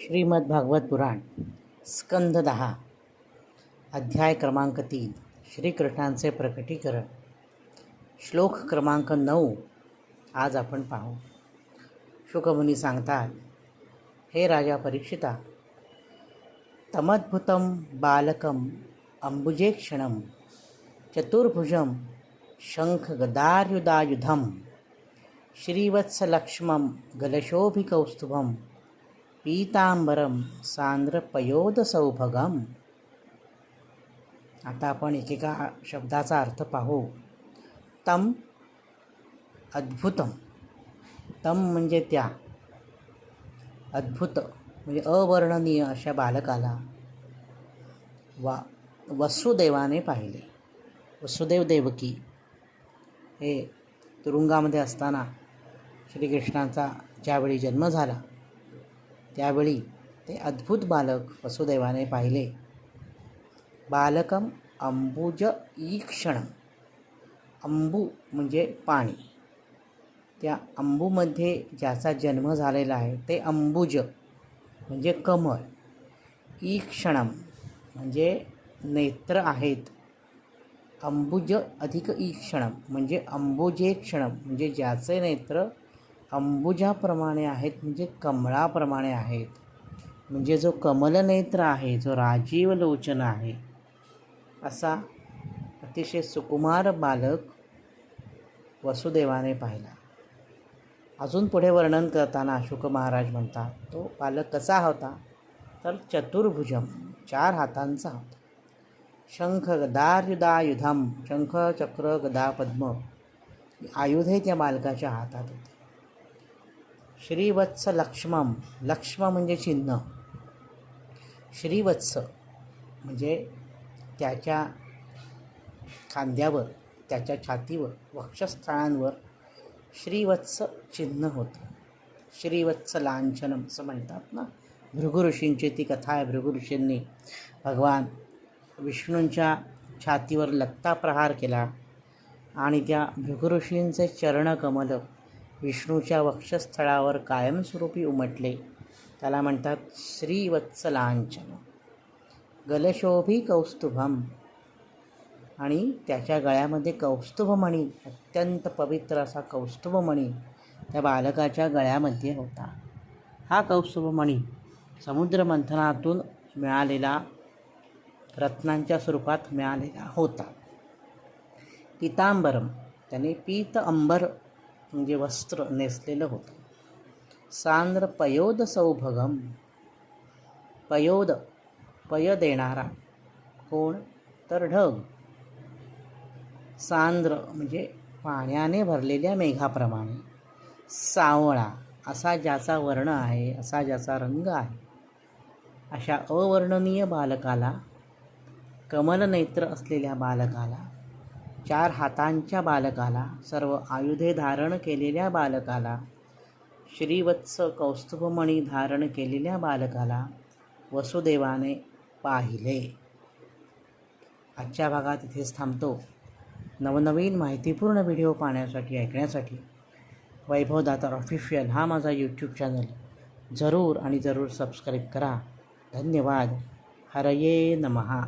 श्रीमद भागवत पुराण स्कंद दहा अध्याय क्रमांक तीन श्रीकृष्णांचे प्रकटीकरण. श्लोक क्रमांक नऊ आज आपण पाहू. शुकमुनी सांगतात हे राजा परीक्षिता तमद्भुतं अंबुजेक्षणम चतुर्भुजम चतुर्भुजं शङ्खगदार्युदायुधं श्रीवत्सलक्ष्मं गलशोभिकौस्तुभं पीतांबरम सांद्रपयोदसौभगम आता आपण एकेका शब्दाचा अर्थ पाहू. तम अद्भुतम. तम म्हणजे त्या. अद्भुत म्हणजे अवर्णनीय अशा बालकाला वा वसुदेवाने पाहिले. वसुदेव देवकी हे तुरुंगामध्ये असताना श्रीकृष्णांचा ज्यावेळी जन्म झाला त्यावेळी ते अद्भुत बालक वसुदेवाने पाहिले. बालकम अंबुज ईक्षण अंबू म्हणजे पाणी. त्या अंबूमध्ये ज्याचा जन्म झालेला आहे ते अंबुज म्हणजे कमळ. ईक्षणम म्हणजे नेत्र आहेत. अंबुज अधिक ईक्षणम म्हणजे अंबुजे क्षणम म्हणजे ज्याचे नेत्र अंबुजाप्रमाणे आहेत म्हणजे कमळाप्रमाणे आहेत. म्हणजे जो कमलनेत्र आहे जो राजीव लोचन आहे असा अतिशय सुकुमार बालक वसुदेवाने पाहिला. अजून पुढे वर्णन करताना अशोक महाराज म्हणतात तो बालक कसा होता? तर चतुर्भुजम चार हातांचा होता. शंख गदायुधायुधम शंख चक्र गदा पद्म आयुधे त्या बालकाच्या हातात होते. श्रीवत्स लक्ष्मम. लक्ष्म म्हणजे चिन्ह. श्रीवत्स म्हणजे त्याच्या खांद्यावर त्याच्या छातीवर वक्षस्थळांवर श्रीवत्स चिन्ह होतं. श्रीवत्स लांछनम असं म्हणतात ना. भृगु ऋषींची ती कथा आहे. भृगु ऋषींनी भगवान विष्णूंच्या छातीवर लत्ता प्रहार केला आणि त्या भृगु ऋषींचे चरणकमल विष्णूच्या वक्षस्थळावर कायमस्वरूपी उमटले. त्याला म्हणतात श्रीवत्सलांचन. गलशोभी कौस्तुभम. आणि त्याच्या गळ्यामध्ये कौस्तुभमणी अत्यंत पवित्र असा कौस्तुभमणी त्या बालकाच्या गळ्यामध्ये होता. हा कौस्तुभमणी समुद्रमंथनातून मिळालेला रत्नांच्या स्वरूपात मिळालेला होता. पितांबरम. त्याने पीत अंबर म्हणजे वस्त्र नेसलेलं होतं. सांद्र पयोद सौभगम. पयोद पय देणारा कोण? तर ढग. सांद्र म्हणजे पाण्याने भरलेल्या मेघाप्रमाणे. सावळा असा ज्याचा वर्ण आहे असा ज्याचा रंग आहे. अशा अवर्णनीय बालकाला कमलनेत्र असलेल्या बालकाला चार हातांच्या बालकाला सर्व आयुधे धारण केलेल्या बालकाला श्रीवत्स कौस्तुभमणी धारण केलेल्या बालकाला वसुदेवाने पाहिले. आजच्या भागात इथेच थांबतो. नवनवीन माहितीपूर्ण व्हिडिओ पाहण्यासाठी ऐकण्यासाठी वैभव दातार ऑफिशियल हा माझा यूट्यूब चॅनल जरूर आणि जरूर सबस्क्राईब करा. धन्यवाद. हरये नमहा